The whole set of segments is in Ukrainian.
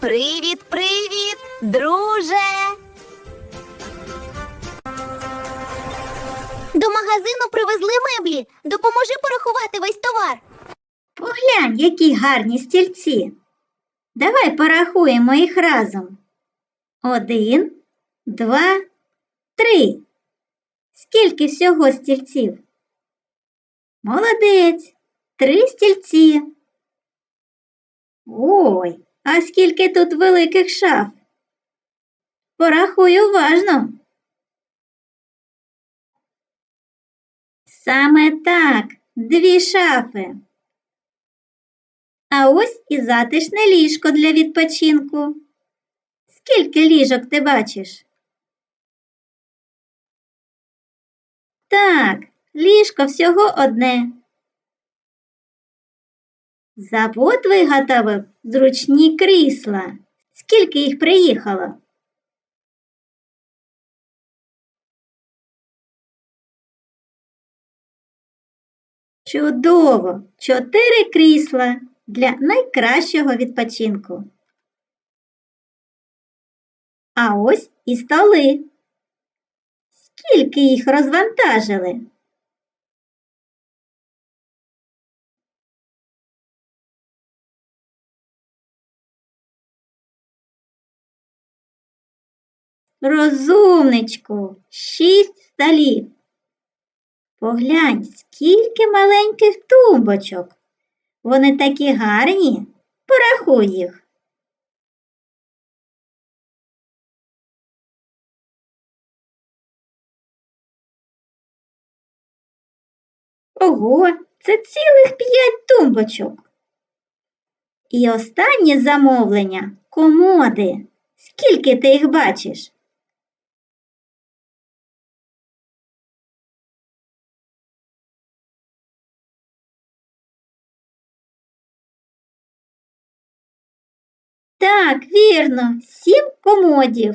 Привіт, привіт, друже. До магазину привезли меблі. Допоможи порахувати весь товар. Поглянь, які гарні стільці. Давай порахуємо їх разом. Один, два, три. Скільки всього стільців? Молодець. Три стільці. Ой, а скільки тут великих шаф? Порахуй уважно. Саме так, дві шафи. А ось і затишне ліжко для відпочинку. Скільки ліжок ти бачиш? Так, ліжко всього одне. Завод виготовив зручні крісла. Скільки їх приїхало? Чудово! Чотири крісла для найкращого відпочинку. А ось і столи. Скільки їх розвантажили? Розумничку, шість столів. Поглянь, скільки маленьких тумбочок. Вони такі гарні. Порахуй їх. Ого, це цілих п'ять тумбочок. І останнє замовлення комоди. Скільки ти їх бачиш? Так, вірно, сім комодів.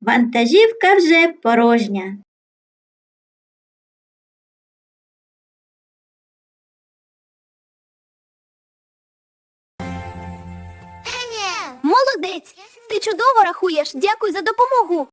Вантажівка вже порожня. Молодець! Ти чудово рахуєш. Дякую за допомогу.